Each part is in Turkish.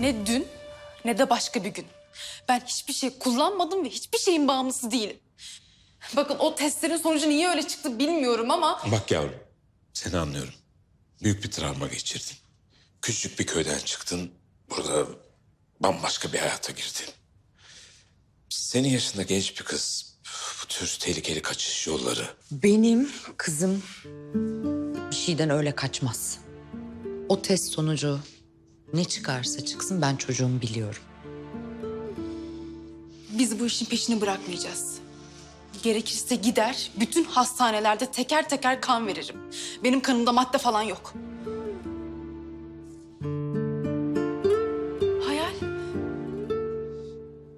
Ne dün ne de başka bir gün. Ben hiçbir şey kullanmadım ve hiçbir şeyin bağımlısı değilim. Bakın o testlerin sonucu niye öyle çıktı bilmiyorum ama... Bak yavrum, seni anlıyorum. Büyük bir travma geçirdin. Küçük bir köyden çıktın, burada bambaşka bir hayata girdin. Senin yaşında genç bir kız, bu tür tehlikeli kaçış yolları. Benim kızım bir şeyden öyle kaçmaz. O test sonucu ne çıkarsa çıksın ben çocuğumu biliyorum. Biz bu işin peşini bırakmayacağız. Gerekirse gider, bütün hastanelerde teker teker kan veririm. Benim kanımda madde falan yok. Hayal.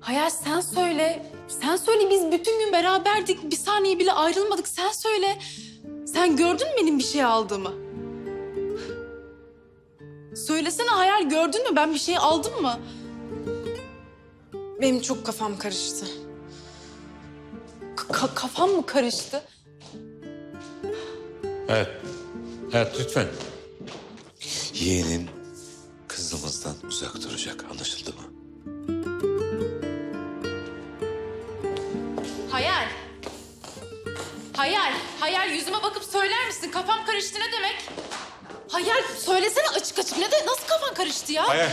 Hayal sen söyle. Sen söyle biz bütün gün beraberdik. Bir saniye bile ayrılmadık. Sen söyle. Sen gördün mü benim bir şey aldığımı? Söylesene Hayal gördün mü? Ben bir şey aldım mı? Benim çok kafam karıştı. Ka- kafam mı karıştı? Evet, evet lütfen. Yeğenin kızımızdan uzak duracak, anlaşıldı mı? Hayal. Hayal. Hayal yüzüme bakıp söyler misin? Kafam karıştı ne demek? Hayal söylesene açık açık. Ne de nasıl kafan karıştı ya? Hayal,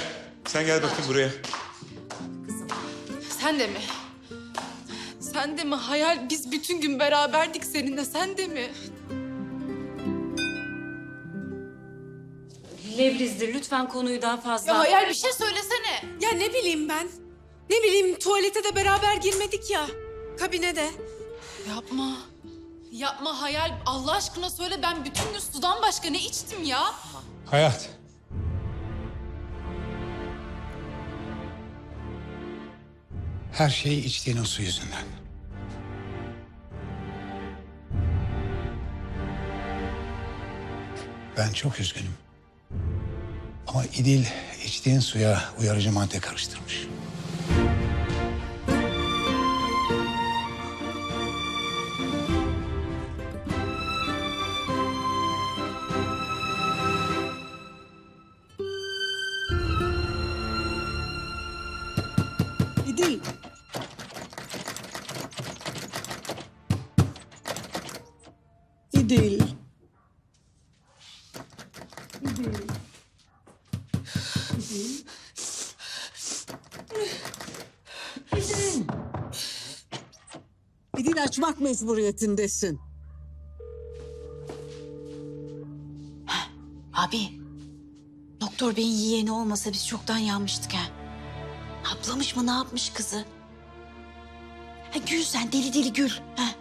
sen gel bakayım buraya. Sen de mi? Sen de mi hayal? Biz bütün gün beraberdik seninle. Sen de mi? Levriz'dir lütfen konuyu daha fazla... Ya hayal bir şey söylesene. Ya ne bileyim ben? Ne bileyim tuvalete de beraber girmedik ya. Kabinede. Yapma. Yapma hayal. Allah aşkına söyle ben bütün gün sudan başka ne içtim ya? Hayat. Her şey içtiğin o su yüzünden. Ben çok üzgünüm. Ama İdil içtiğin suya uyarıcı madde karıştırmış. İdil. İdil açmak mecburiyetindesin. Abi, doktor beyin yeğeni olmasa biz çoktan yanmıştık ha. Haplamış mı ne yapmış kızı? Ha, gül sen deli deli gül. Ha.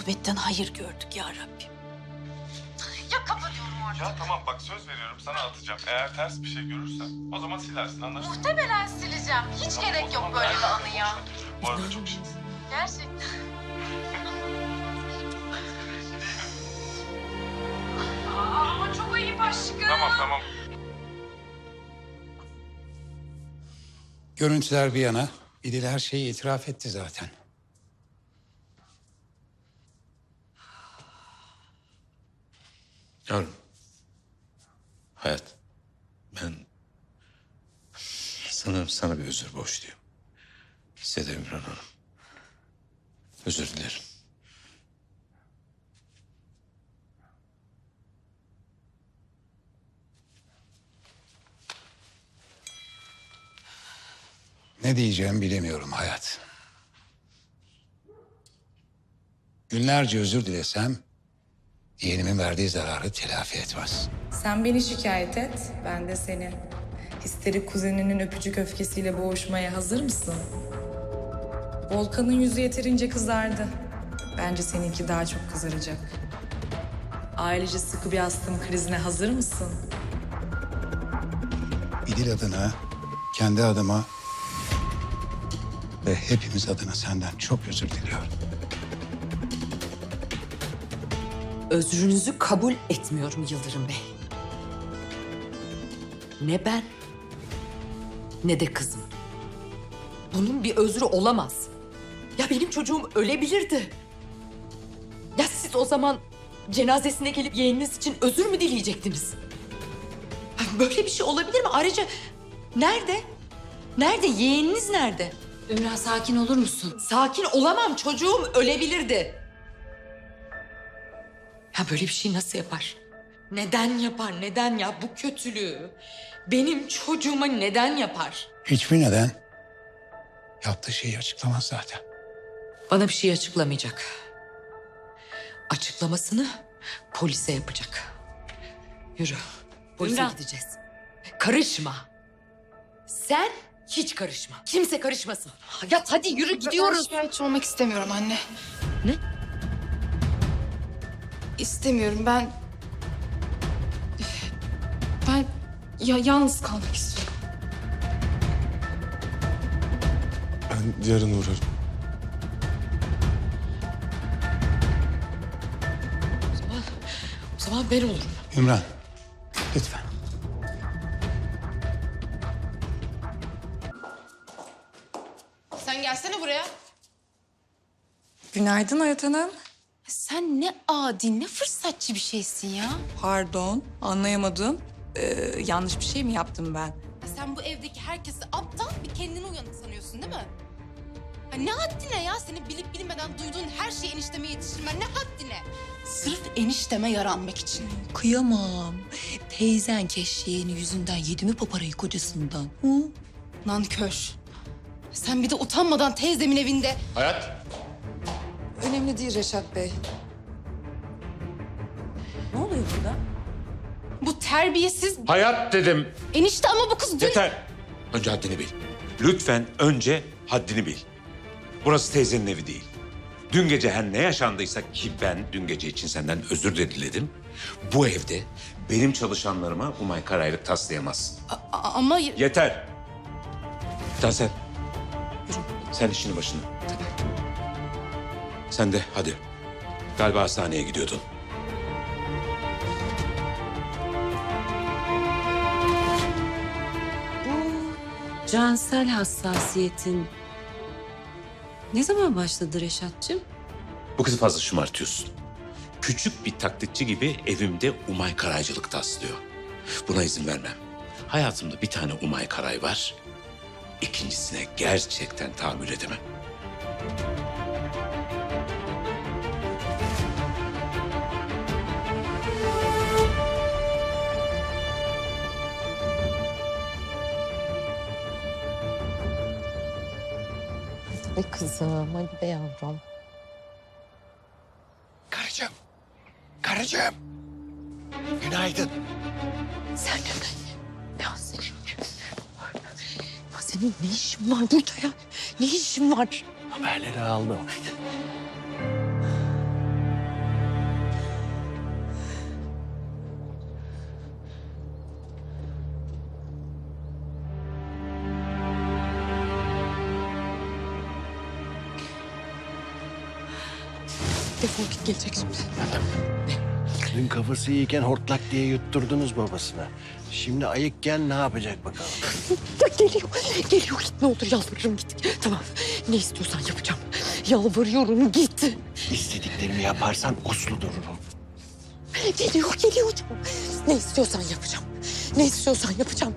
Musibetten hayır gördük ya Rabbim. Ya tamam bak söz veriyorum sana atacağım. Eğer ters bir şey görürsem o zaman silersin anlaştık mı? Muhtemelen sileceğim. Hiç Tamam, o gerek yok zaman böyle bir anı ya. Bu arada çok şıksın. Gerçekten. Ama çok ayıp aşkım. Tamam tamam. Görüntüler bir yana, İdil her şeyi itiraf etti zaten. Yavrum, hayat, ben sanırım sana bir özür borçluyum. Size de Ümran Hanım. Özür dilerim. Ne diyeceğimi bilemiyorum hayat. Günlerce özür dilesem yeğenimin verdiği zararı telafi etmez. Sen beni şikayet et, ben de seni. Histerik kuzeninin öpücük öfkesiyle boğuşmaya hazır mısın? Volkan'ın yüzü yeterince kızardı. Bence seninki daha çok kızaracak. Ailece sıkı bir astım krizine hazır mısın? İdil adına, kendi adıma ve hepimiz adına senden çok özür diliyorum. Özrünüzü kabul etmiyorum Yıldırım Bey. Ne ben ne de kızım. Bunun bir özrü olamaz. Ya benim çocuğum ölebilirdi. Ya siz o zaman cenazesine gelip yeğeniniz için özür mü dileyecektiniz? Böyle bir şey olabilir mi? Ayrıca nerede? Nerede? Yeğeniniz nerede? Ümran sakin olur musun? Sakin olamam. Çocuğum ölebilirdi. Ya böyle bir şey nasıl yapar? Neden yapar? Neden ya? Bu kötülüğü benim çocuğuma neden yapar? Hiçbir neden yaptığı şeyi açıklamaz zaten. Bana bir şey açıklamayacak. Açıklamasını polise yapacak. Yürü. Polise Ümran. gideceğiz. Karışma. Sen hiç karışma. Kimse karışmasın. Hayat hadi yürü gidiyoruz. Ben şikayetçi olmak istemiyorum anne. Ne? İstemiyorum ben... Ben ya yalnız kalmak istiyorum. Ben yarın uğrarım. O zaman, o zaman ben olurum. Ümran lütfen. Sen gelsene buraya. Günaydın Hayat Hanım. Sen ne adi, ne fırsatçı bir şeysin ya. Pardon, anlayamadım. Ee, yanlış bir şey mi yaptım ben? Sen bu evdeki herkesi aptal, bir kendini uyanık sanıyorsun değil mi? Ha, ne haddine ya? Seni bilip bilmeden duyduğun her şeyi enişteme yetiştirmen ne haddine? Sırf enişteme yaranmak için. Kıyamam. Teyzen keşyeğini yüzünden yedi mi paparayı kocasından? Hı? Nankör. Sen bir de utanmadan teyzemin evinde Hayat. Önemli değil Reşat Bey. Ne oluyor burada? bu terbiyesiz Hayat dedim. enişte ama bu kız dün... Yeter. Önce haddini bil. Lütfen önce haddini bil. Burası teyzenin evi değil. Dün gece her ne yaşandıysa ki ben dün gece için senden özür de diledim. Bu evde benim çalışanlarıma Umay Karaylık taslayamaz. A- ama Yeter. Sen sen. Sen işini başına. Sen de hadi. Galiba hastaneye gidiyordun. Cansel hassasiyetin ne zaman başladı Reşat'cığım? Bu kızı fazla şımartıyorsun. Küçük bir taklitçi gibi evimde Umay Karaycılık taslıyor. Buna izin vermem. Hayatımda bir tane Umay Karay var. İkincisine gerçekten tahammül edemem. Be kızım hadi be yavrum. Karıcığım. Karıcığım. Günaydın. Sen neden? Ya senin... Ya senin ne işin var burada ya? Ne işin var? Haberleri aldım. Defol git gelecek şimdi. Dün kafası iyiyken hortlak diye yutturdunuz babasına. Şimdi ayıkken ne yapacak bakalım? Geliyor, geliyor git ne olur yalvarırım git. Tamam ne istiyorsan yapacağım. Yalvarıyorum git. İstediklerimi yaparsan uslu dururum. Geliyor, geliyor. Ne istiyorsan yapacağım. Ne istiyorsan yapacağım.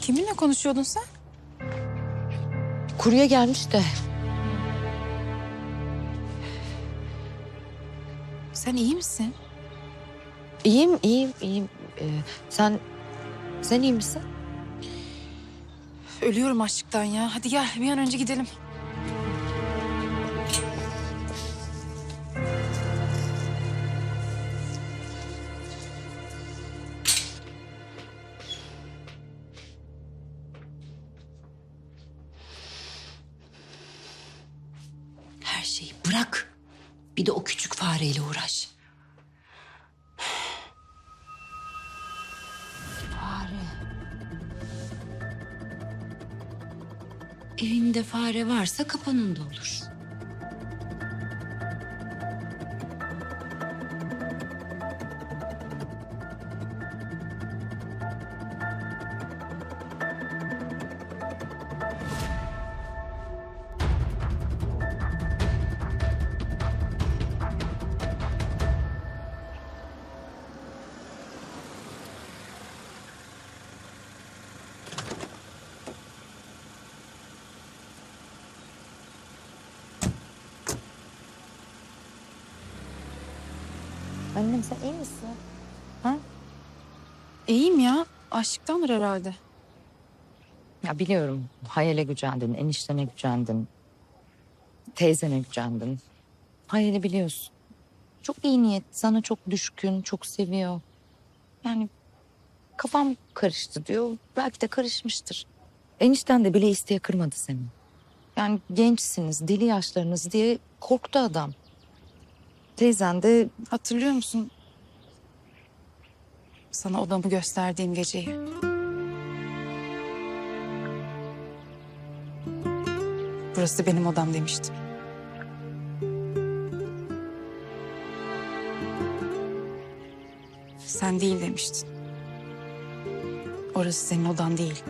Kiminle konuşuyordun sen? Kurye gelmiş de. Sen iyi misin? İyiyim, iyiyim, iyiyim. Ee, sen, sen iyi misin? Ölüyorum açlıktan ya. Hadi gel bir an önce gidelim. Fare varsa kapanında olur. İyiyim ya. Aşktandır herhalde. Ya biliyorum hayale gücendin, eniştene gücendin. Teyzene gücendin. Hayali biliyorsun. Çok iyi niyet, sana çok düşkün, çok seviyor. Yani kafam karıştı diyor. Belki de karışmıştır. Enişten de bile isteye kırmadı seni. Yani gençsiniz, deli yaşlarınız diye korktu adam. Teyzen de Hatırlıyor musun? Sana odamı gösterdiğim geceyi. Burası benim odam demiştim. Sen değil demiştin. Orası senin odan değil.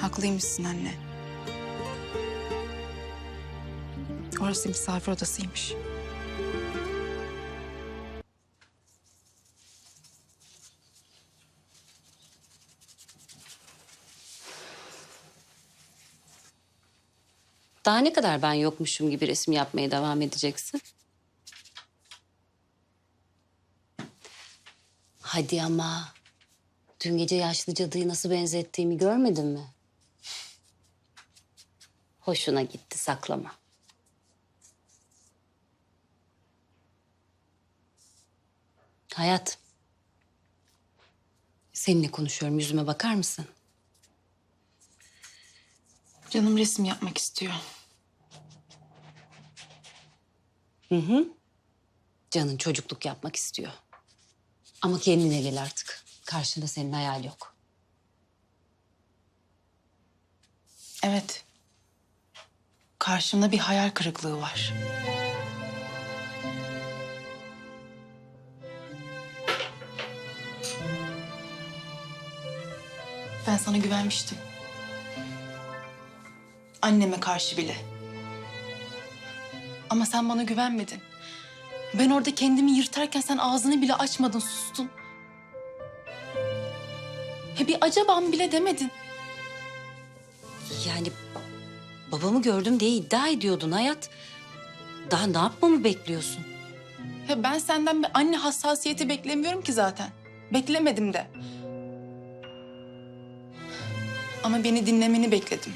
Haklıymışsın anne. Orası misafir odasıymış. Daha ne kadar ben yokmuşum gibi resim yapmaya devam edeceksin? Hadi ama. Dün gece yaşlı cadıyı nasıl benzettiğimi görmedin mi? Hoşuna gitti saklama. Hayat. Seninle konuşuyorum. Yüzüme bakar mısın? Canım resim yapmak istiyor. Hı hı. Canın çocukluk yapmak istiyor. Ama kendine gel artık. Karşında senin hayal yok. Evet. Karşımda bir hayal kırıklığı var. Ben sana güvenmiştim. Anneme karşı bile. Ama sen bana güvenmedin. Ben orada kendimi yırtarken sen ağzını bile açmadın, sustun. He bir acabam bile demedin. Yani babamı gördüm diye iddia ediyordun hayat. Daha ne yapmamı bekliyorsun? Ya ben senden bir anne hassasiyeti beklemiyorum ki zaten. Beklemedim de. Ama beni dinlemeni bekledim.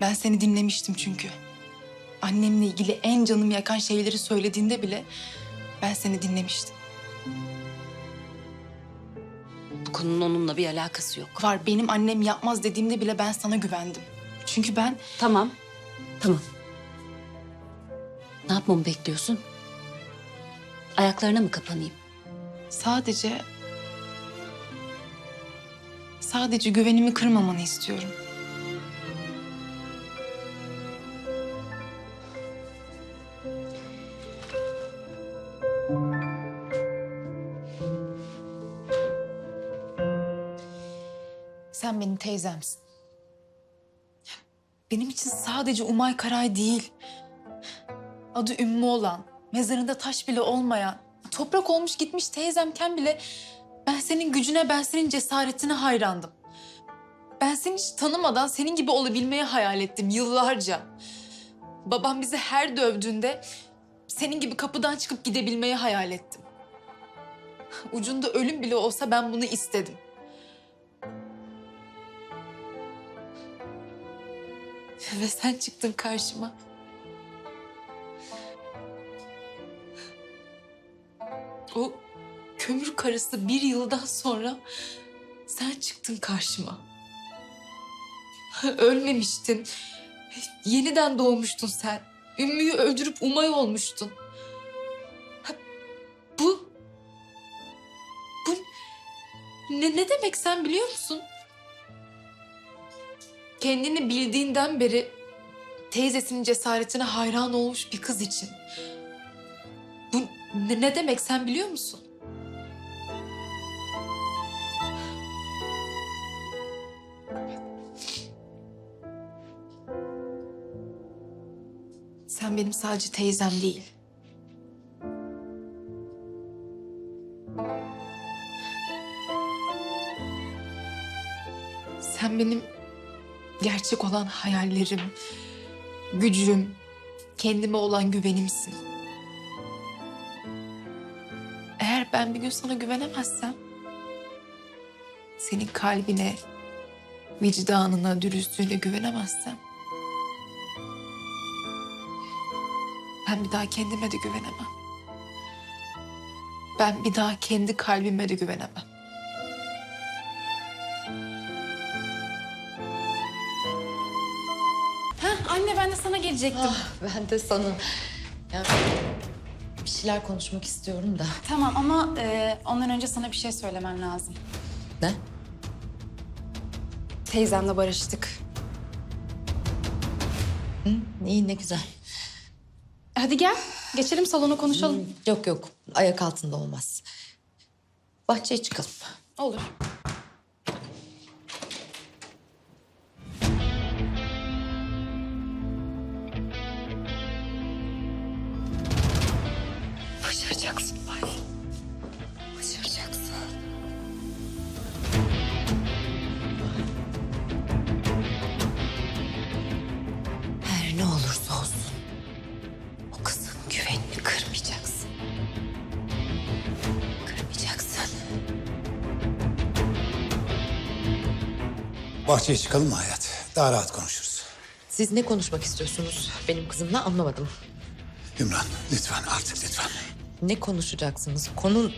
Ben seni dinlemiştim çünkü. Annemle ilgili en canımı yakan şeyleri söylediğinde bile ben seni dinlemiştim. Bu konunun onunla bir alakası yok. Var benim annem yapmaz dediğimde bile ben sana güvendim. Çünkü ben Tamam. Tamam. Ne yapmamı bekliyorsun? Ayaklarına mı kapanayım? sadece... Sadece güvenimi kırmamanı istiyorum. Sen benim teyzemsin. Benim için sadece Umay Karay değil. Adı Ümmü olan, mezarında taş bile olmayan, toprak olmuş gitmiş teyzemken bile ben senin gücüne, ben senin cesaretine hayrandım. Ben seni hiç tanımadan senin gibi olabilmeyi hayal ettim yıllarca. Babam bizi her dövdüğünde senin gibi kapıdan çıkıp gidebilmeyi hayal ettim. Ucunda ölüm bile olsa ben bunu istedim. Ve sen çıktın karşıma. O kömür karısı bir yıldan sonra sen çıktın karşıma. Ölmemiştin. Yeniden doğmuştun sen. Ümmü'yü öldürüp Umay olmuştun. Bu... Bu... Ne, ne demek sen biliyor musun? Kendini bildiğinden beri teyzesinin cesaretine hayran olmuş bir kız için. Bu ne, demek sen biliyor musun? Sen benim sadece teyzem değil. Gerçek olan hayallerim, gücüm, kendime olan güvenimsin. Eğer ben bir gün sana güvenemezsem, senin kalbine, vicdanına, dürüstlüğüne güvenemezsem, ben bir daha kendime de güvenemem. Ben bir daha kendi kalbime de güvenemem. Gelecektim. Ben de sana. Ya, bir şeyler konuşmak istiyorum da. Tamam ama e, ondan önce sana bir şey söylemem lazım. Ne? Teyzemle barıştık. İyi ne güzel. Hadi gel. Geçelim salona konuşalım. Yok yok ayak altında olmaz. Bahçeye çıkalım. Olur. Bahçeye çıkalım mı hayat? Daha rahat konuşuruz. Siz ne konuşmak istiyorsunuz benim kızımla anlamadım. Ümran lütfen artık lütfen. Ne konuşacaksınız? Konu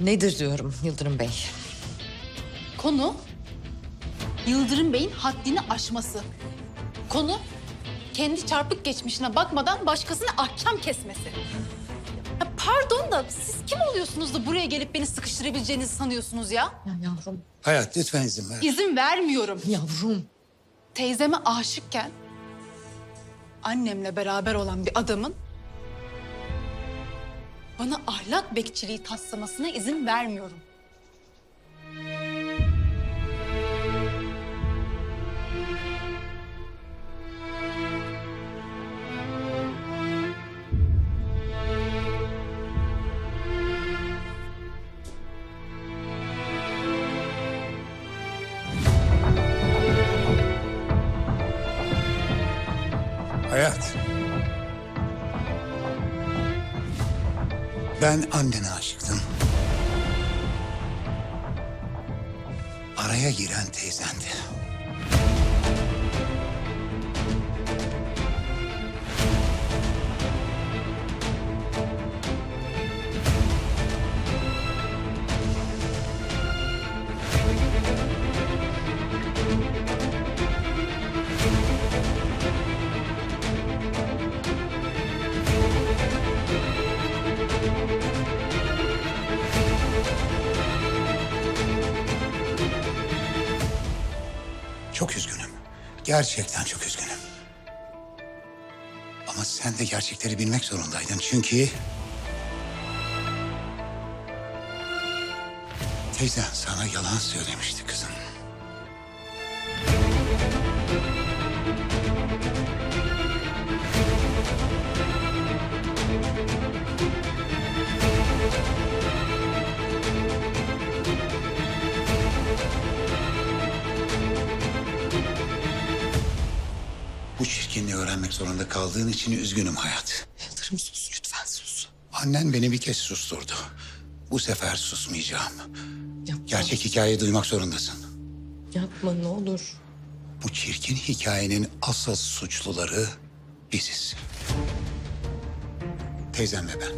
nedir diyorum Yıldırım Bey. Konu Yıldırım Bey'in haddini aşması. Konu kendi çarpık geçmişine bakmadan başkasına ahkam kesmesi. Pardon da siz kim oluyorsunuz da buraya gelip beni sıkıştırabileceğinizi sanıyorsunuz ya? Ya yavrum. Hayat lütfen izin ver. İzin vermiyorum. Yavrum. Teyzeme aşıkken annemle beraber olan bir adamın bana ahlak bekçiliği taslamasına izin vermiyorum. Ben annene aşıktım. Araya giren teyzendi. Gerçekten çok üzgünüm. Ama sen de gerçekleri bilmek zorundaydın çünkü... Teyzen sana yalan söylemişti kızım. Zorunda kaldığın için üzgünüm hayat. Yıldırım sus lütfen sus. Annen beni bir kez susturdu. Bu sefer susmayacağım. Yapma. Gerçek hikayeyi duymak zorundasın. Yapma ne olur. Bu çirkin hikayenin asıl suçluları biziz. Teyzem ve ben.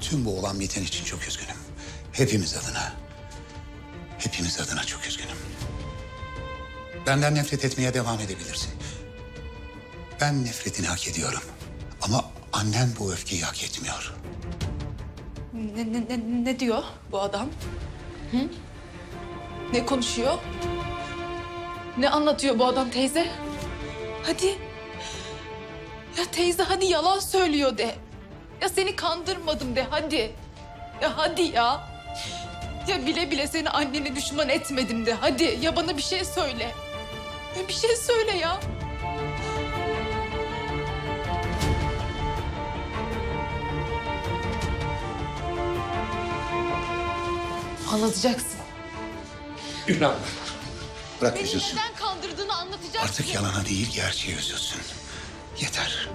Tüm bu olan biten için çok üzgünüm. Hepimiz adına. Hepimiz adına çok üzgünüm. Benden nefret etmeye devam edebilirsin. Ben nefretini hak ediyorum. Ama annen bu öfkeyi hak etmiyor. Ne, ne, ne, ne diyor bu adam? Hı? Ne konuşuyor? Ne anlatıyor bu adam teyze? Hadi. Ya teyze hadi yalan söylüyor de. Ya seni kandırmadım de hadi. Ya hadi ya. Ya bile bile seni annene düşman etmedim de hadi. Ya bana bir şey söyle. Ya bir şey söyle ya. Anlatacaksın. Ümran. Bırak Beni üzülsün. neden kandırdığını anlatacaksın. Artık yalana değil gerçeği üzülsün. Yeter.